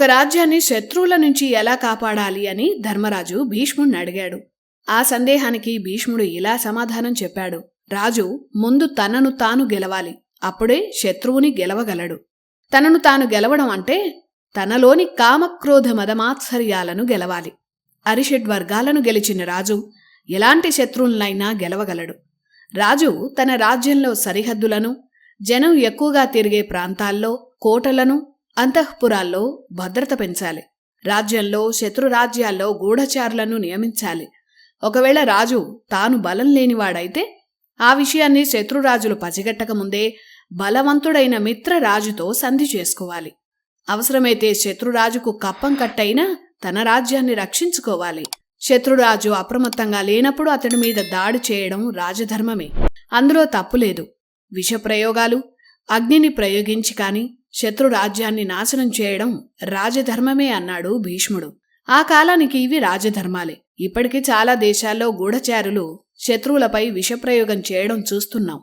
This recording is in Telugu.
ఒక రాజ్యాన్ని శత్రువుల నుంచి ఎలా కాపాడాలి అని ధర్మరాజు భీష్ముడిని అడిగాడు. ఆ సందేహానికి భీష్ముడు ఇలా సమాధానం చెప్పాడు. రాజు ముందు తనను తాను గెలవాలి. అప్పుడే శత్రువుని గెలవగలడు. తనను తాను గెలవడం అంటే తనలోని కామక్రోధ మదమాత్సర్యాలను గెలవాలి. అరిషడ్ వర్గాలను గెలిచిన రాజు ఎలాంటి శత్రువులనైనా గెలవగలడు. రాజు తన రాజ్యంలో సరిహద్దులను జనం ఎక్కువగా తిరిగే ప్రాంతాల్లో కోటలను అంతఃపురాల్లో భద్రత పెంచాలి. రాజ్యంలో శత్రు రాజ్యాల్లో గూఢచారులను నియమించాలి. ఒకవేళ రాజు తాను బలం లేనివాడైతే ఆ విషయాన్ని శత్రురాజులు పసిగట్టకముందే బలవంతుడైన మిత్రరాజుతో సంధి చేసుకోవాలి. అవసరమైతే శత్రురాజుకు కప్పం కట్టైనా తన రాజ్యాన్ని రక్షించుకోవాలి. శత్రురాజు అప్రమత్తంగా లేనప్పుడు అతడి మీద దాడి చేయడం రాజధర్మమే. అందులో తప్పులేదు విషప్రయోగాలు అగ్నిని ప్రయోగించి కానీ శత్రు రాజ్యాన్ని నాశనం చేయడం రాజధర్మమే అన్నాడు భీష్ముడు. ఆ కాలానికి ఇవి రాజధర్మాలే. ఇప్పటికీ చాలా దేశాల్లో గూఢచారులు శత్రువులపై విషప్రయోగం చేయడం చూస్తున్నాం.